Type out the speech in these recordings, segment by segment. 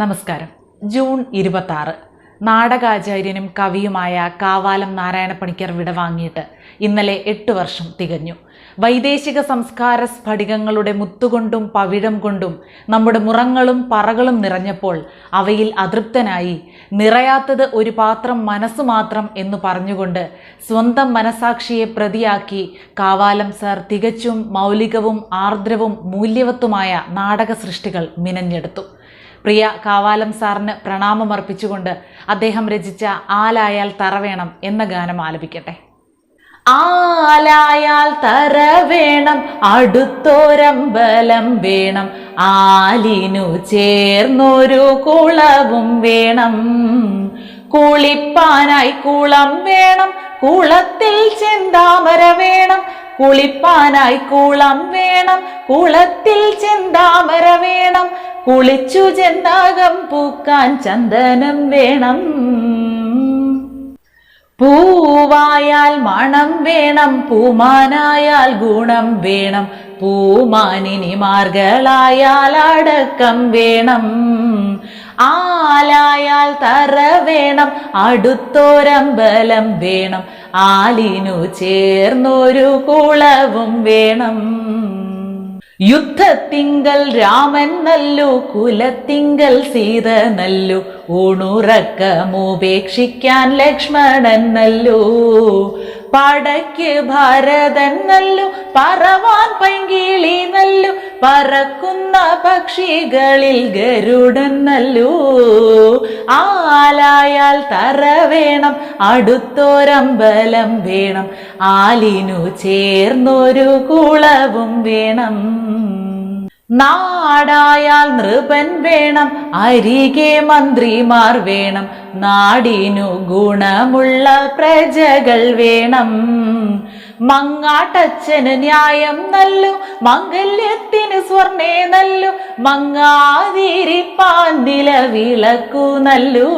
നമസ്കാരം. ജൂൺ ഇരുപത്തി നാടകാചാര്യനും കവിയുമായ കാവാലം നാരായണപ്പണിക്കർ വിടവാങ്ങിയിട്ട് ഇന്നലെ എട്ട് വർഷം തികഞ്ഞു. വൈദേശിക സംസ്കാര സ്ഫടികങ്ങളുടെ മുത്തുകൊണ്ടും പവിഴം കൊണ്ടും നമ്മുടെ മുറങ്ങളും പറകളും നിറഞ്ഞപ്പോൾ അവയിൽ അതൃപ്തനായി നിറയാത്തത് ഒരു പാത്രം മനസ്സ് മാത്രം എന്ന് പറഞ്ഞുകൊണ്ട് സ്വന്തം മനസാക്ഷിയെ പ്രതിയാക്കി കാവാലം സർ തികച്ചും മൗലികവും ആർദ്രവും മൂല്യവത്തുമായ നാടക സൃഷ്ടികൾ മിനഞ്ഞെടുത്തു. പ്രിയ കാവാലം സാറിന് പ്രണാമമർപ്പിച്ചുകൊണ്ട് അദ്ദേഹം രചിച്ച ആലായാൽ തറവേണം എന്ന ഗാനം ആലപിക്കട്ടെ. ആലായാൽ തറ വേണം അടുത്തോരമ്പലം വേണം ആലിനു ചേർന്നൊരു കുളവും വേണം. കുളിപ്പാനായി കുളം വേണം കുളത്തിൽ ചെന്താമര വേണം. കുളിപ്പാനായി കുളം വേണം കുളത്തിൽ ചെന്താമര വേണം. കുളിച്ചു ചെന്നാകം പൂക്കാൻ ചന്ദനം വേണം. പൂവായാൽ മണം വേണം പൂമാനായാൽ ഗുണം വേണം പൂമാനിനി മാർഗളായാൽ അടക്കം വേണം. ആലായാൽ തറ വേണം അടുത്തോരമ്പലം വേണം ആലിനു ചേർന്നൊരു കുളവും വേണം. യുദ്ധത്തിങ്കൽ രാമൻ നല്ലു കുലത്തിങ്കൽ സീത നല്ലു. ഊണുറക്കമുപേക്ഷിക്കാൻ ലക്ഷ്മണൻ നല്ലു. പടയ്ക്ക് ഭരതൻ നല്ലു പറവാൻ പൈങ്കിളി നല്ലു പറക്കുന്ന പക്ഷികളിൽ ഗരുഡൻ നല്ലു. ആലായാൽ തറ വേണം അടുത്തോരമ്പലം വേണം ആലിനു ചേർന്നൊരു കുളവും വേണം. നാടായാൽ നൃപൻ വേണം അരികെ മന്ത്രിമാർ വേണം. നാടിനു ഗുണമുള്ള പ്രജകൾ വേണം. മങ്ങാട്ടച്ഛന് ന്യായം നല്ലു മംഗല്യത്തിന് സ്വർണേ നല്ലു മങ്ങാതിരിപ്പാൻ നിലവിളക്കു നല്ലു.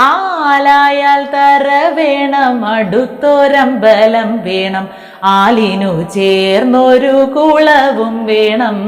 ആലായാൽ തറ വേണം അടുത്തൊരമ്പലം വേണം. ആലിനു ചേർന്നൊരു കുളവും വേണം.